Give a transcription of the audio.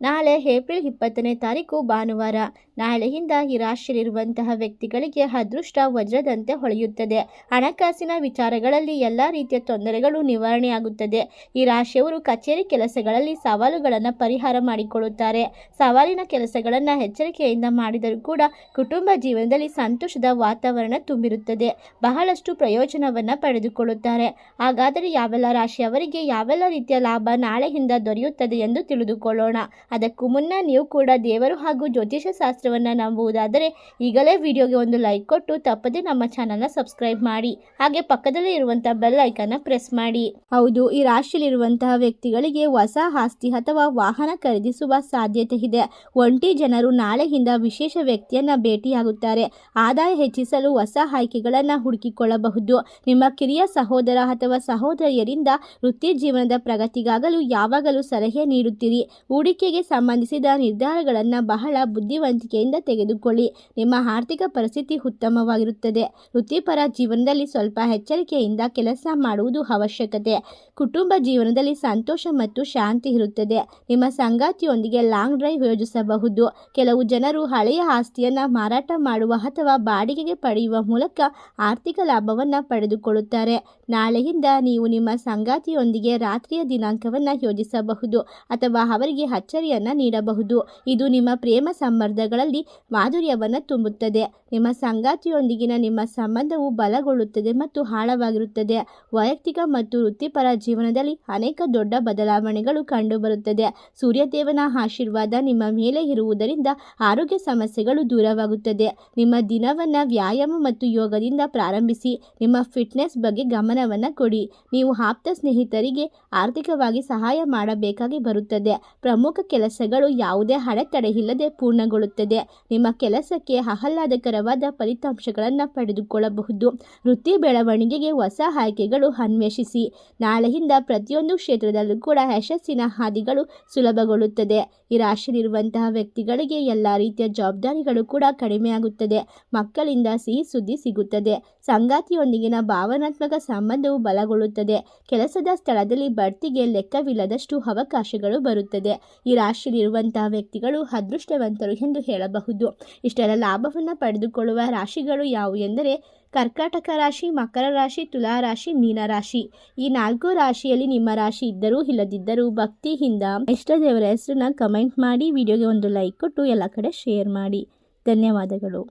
ನಾಳೆ ಏಪ್ರಿಲ್ ಇಪ್ಪತ್ತನೇ ತಾರೀಕು ಭಾನುವಾರ. ನಾಳೆಯಿಂದ ಈ ರಾಶಿಯಲ್ಲಿರುವಂತಹ ವ್ಯಕ್ತಿಗಳಿಗೆ ಅದೃಷ್ಟ ವಜ್ರದಂತೆ ಹೊಳೆಯುತ್ತದೆ. ಹಣಕಾಸಿನ ವಿಚಾರಗಳಲ್ಲಿ ಎಲ್ಲ ರೀತಿಯ ತೊಂದರೆಗಳು ನಿವಾರಣೆಯಾಗುತ್ತದೆ. ಈ ರಾಶಿಯವರು ಕಚೇರಿ ಕೆಲಸಗಳಲ್ಲಿ ಸವಾಲುಗಳನ್ನು ಪರಿಹಾರ ಮಾಡಿಕೊಳ್ಳುತ್ತಾರೆ. ಸವಾಲಿನ ಕೆಲಸಗಳನ್ನು ಎಚ್ಚರಿಕೆಯಿಂದ ಮಾಡಿದರೂ ಕೂಡ ಕುಟುಂಬ ಜೀವನದಲ್ಲಿ ಸಂತೋಷದ ವಾತಾವರಣ ತುಂಬಿರುತ್ತದೆ. ಬಹಳಷ್ಟು ಪ್ರಯೋಜನವನ್ನು ಪಡೆದುಕೊಳ್ಳುತ್ತಾರೆ. ಹಾಗಾದರೆ ಯಾವೆಲ್ಲ ರಾಶಿಯವರಿಗೆ ಯಾವೆಲ್ಲ ರೀತಿಯ ಲಾಭ ನಾಳೆಯಿಂದ ದೊರೆಯುತ್ತದೆ ಎಂದು ತಿಳಿದುಕೊಳ್ಳೋಣ. ಅದಕ್ಕೂ ಮುನ್ನ ನೀವು ಕೂಡ ದೇವರು ಹಾಗೂ ಜ್ಯೋತಿಷ ಶಾಸ್ತ್ರವನ್ನು ನಂಬುವುದಾದರೆ ಈಗಲೇ ವಿಡಿಯೋಗೆ ಒಂದು ಲೈಕ್ ಕೊಟ್ಟು ತಪ್ಪದೆ ನಮ್ಮ ಚಾನಲ್ನ ಸಬ್ಸ್ಕ್ರೈಬ್ ಮಾಡಿ. ಹಾಗೆ ಪಕ್ಕದಲ್ಲೇ ಇರುವಂತಹ ಬೆಲ್ ಐಕನ್ನ ಪ್ರೆಸ್ ಮಾಡಿ. ಹೌದು, ಈ ರಾಶಿಯಲ್ಲಿರುವಂತಹ ವ್ಯಕ್ತಿಗಳಿಗೆ ಹೊಸ ಆಸ್ತಿ ಅಥವಾ ವಾಹನ ಖರೀದಿಸುವ ಸಾಧ್ಯತೆ ಇದೆ. ಒಂಟಿ ಜನರು ನಾಳೆಯಿಂದ ವಿಶೇಷ ವ್ಯಕ್ತಿಯನ್ನ ಭೇಟಿಯಾಗುತ್ತಾರೆ. ಆದಾಯ ಹೆಚ್ಚಿಸಲು ಹೊಸ ಆಯ್ಕೆಗಳನ್ನು ಹುಡುಕಿಕೊಳ್ಳಬಹುದು. ನಿಮ್ಮ ಕಿರಿಯ ಸಹೋದರ ಅಥವಾ ಸಹೋದರಿಯರಿಂದ ವೃತ್ತಿ ಜೀವನದ ಪ್ರಗತಿಗಾಗಲು ಯಾವಾಗಲೂ ಸಲಹೆ ನೀಡುತ್ತೀರಿ. ಹೂಡಿಕೆಗೆ ಸಂಬಂಧಿಸಿದ ನಿರ್ಧಾರಗಳನ್ನು ಬಹಳ ಬುದ್ಧಿವಂತಿಕೆಯಿಂದ ತೆಗೆದುಕೊಳ್ಳಿ. ನಿಮ್ಮ ಆರ್ಥಿಕ ಪರಿಸ್ಥಿತಿ ಉತ್ತಮವಾಗಿರುತ್ತದೆ. ವೃತ್ತಿಪರ ಜೀವನದಲ್ಲಿ ಸ್ವಲ್ಪ ಎಚ್ಚರಿಕೆಯಿಂದ ಕೆಲಸ ಮಾಡುವುದು ಅವಶ್ಯಕತೆ. ಕುಟುಂಬ ಜೀವನದಲ್ಲಿ ಸಂತೋಷ ಮತ್ತು ಶಾಂತಿ ಇರುತ್ತದೆ. ನಿಮ್ಮ ಸಂಗಾತಿಯೊಂದಿಗೆ ಲಾಂಗ್ ಡ್ರೈವ್ ಯೋಜಿಸಬಹುದು. ಕೆಲವು ಜನರು ಹಳೆಯ ಆಸ್ತಿಯನ್ನು ಮಾರಾಟ ಮಾಡುವ ಅಥವಾ ಬಾಡಿಗೆಗೆ ಪಡೆಯುವ ಮೂಲಕ ಆರ್ಥಿಕ ಲಾಭವನ್ನು ಪಡೆದುಕೊಳ್ಳುತ್ತಾರೆ. ನಾಳೆಯಿಂದ ನೀವು ನಿಮ್ಮ ಸಂಗಾತಿಯೊಂದಿಗೆ ರಾತ್ರಿಯ ದಿನಾಂಕವನ್ನು ಯೋಜಿಸಬಹುದು ಅಥವಾ ಅವರಿಗೆ ಅಚ್ಚರಿಯನ್ನು ನೀಡಬಹುದು. ಇದು ನಿಮ್ಮ ಪ್ರೇಮ ಸಂಬಂಧಗಳಲ್ಲಿ ಮಾಧುರ್ಯವನ್ನು ತುಂಬುತ್ತದೆ. ನಿಮ್ಮ ಸಂಗಾತಿಯೊಂದಿಗಿನ ನಿಮ್ಮ ಸಂಬಂಧವು ಬಲಗೊಳ್ಳುತ್ತದೆ ಮತ್ತು ಆಳವಾಗಿರುತ್ತದೆ. ವೈಯಕ್ತಿಕ ಮತ್ತು ವೃತ್ತಿಪರ ಜೀವನದಲ್ಲಿ ಅನೇಕ ದೊಡ್ಡ ಬದಲಾವಣೆಗಳು ಕಂಡುಬರುತ್ತದೆ. ಸೂರ್ಯದೇವನ ಆಶೀರ್ವಾದ ನಿಮ್ಮ ಮೇಲೆ ಇರುವುದರಿಂದ ಆರೋಗ್ಯ ಸಮಸ್ಯೆಗಳು ದೂರವಾಗುತ್ತದೆ. ನಿಮ್ಮ ದಿನವನ್ನು ವ್ಯಾಯಾಮ ಮತ್ತು ಯೋಗದಿಂದ ಪ್ರಾರಂಭಿಸಿ. ನಿಮ್ಮ ಫಿಟ್ನೆಸ್ ಬಗ್ಗೆ ಗಮನವನ್ನು ಕೊಡಿ. ನೀವು ಆಪ್ತ ಸ್ನೇಹಿತರಿಗೆ ಆರ್ಥಿಕವಾಗಿ ಸಹಾಯ ಮಾಡಬೇಕಾಗಿ ಬರುತ್ತದೆ. ಪ್ರಮುಖ ಕೆಲಸಗಳು ಯಾವುದೇ ಅಡೆತಡೆಯಿಲ್ಲದೆ ಪೂರ್ಣಗೊಳ್ಳುತ್ತದೆ. ನಿಮ್ಮ ಕೆಲಸಕ್ಕೆ ಆಹ್ಲಾದಕರವಾದ ಫಲಿತಾಂಶಗಳನ್ನು ಪಡೆದುಕೊಳ್ಳಬಹುದು. ವೃತ್ತಿ ಬೆಳವಣಿಗೆಗೆ ಹೊಸ ಆಯ್ಕೆಗಳು ಅನ್ವೇಷಿಸಿ. ನಾಳೆಯಿಂದ ಪ್ರತಿಯೊಂದು ಕ್ಷೇತ್ರದಲ್ಲೂ ಕೂಡ ಯಶಸ್ಸಿನ ಹಾದಿಗಳು ಸುಲಭಗೊಳ್ಳುತ್ತದೆ. ಈ ರಾಶಿಯಲ್ಲಿರುವಂತಹ ವ್ಯಕ್ತಿಗಳಿಗೆ ಎಲ್ಲ ರೀತಿಯ ಜವಾಬ್ದಾರಿಗಳು ಕೂಡ ಕಡಿಮೆಯಾಗುತ್ತದೆ. ಮಕ್ಕಳಿಂದ ಸಿಹಿ ಸುದ್ದಿ ಸಿಗುತ್ತದೆ. ಸಂಗಾತಿಯೊಂದಿಗಿನ ಭಾವನಾತ್ಮಕ ಸಂಬಂಧವು ಬಲಗೊಳ್ಳುತ್ತದೆ. ಕೆಲಸದ ಸ್ಥಳದಲ್ಲಿ ಬಡ್ತಿಗೆ ಲೆಕ್ಕವಿಲ್ಲದಷ್ಟು ಅವಕಾಶಗಳು ಬರುತ್ತದೆ. ಈ ರಾಶಿಯಲ್ಲಿರುವಂತಹ ವ್ಯಕ್ತಿಗಳು ಅದೃಷ್ಟವಂತರು ಎಂದು ಹೇಳಬಹುದು. ಇಷ್ಟರ ಲಾಭವನ್ನು ಪಡೆದುಕೊಳ್ಳುವ ರಾಶಿಗಳು ಯಾವುವು ಎಂದರೆ, ಕರ್ಕಾಟಕ ರಾಶಿ, ಮಕರ ರಾಶಿ, ತುಲಾ ರಾಶಿ ಮೀನರಾಶಿ ಈ ನಾಲ್ಕು ರಾಶಿಯಲ್ಲಿ ನಿಮ್ಮ ರಾಶಿ ಇದ್ದರೂ ಇಲ್ಲದಿದ್ದರೂ ಭಕ್ತಿಯಿಂದ ಇಷ್ಟ ದೇವರ ಹೆಸರನ್ನ ಕಮೆಂಟ್ ಮಾಡಿ ವಿಡಿಯೋಗೆ ಒಂದು ಲೈಕ್ ಕೊಟ್ಟು ಎಲ್ಲ ಕಡೆ ಶೇರ್ ಮಾಡಿ. ಧನ್ಯವಾದಗಳು.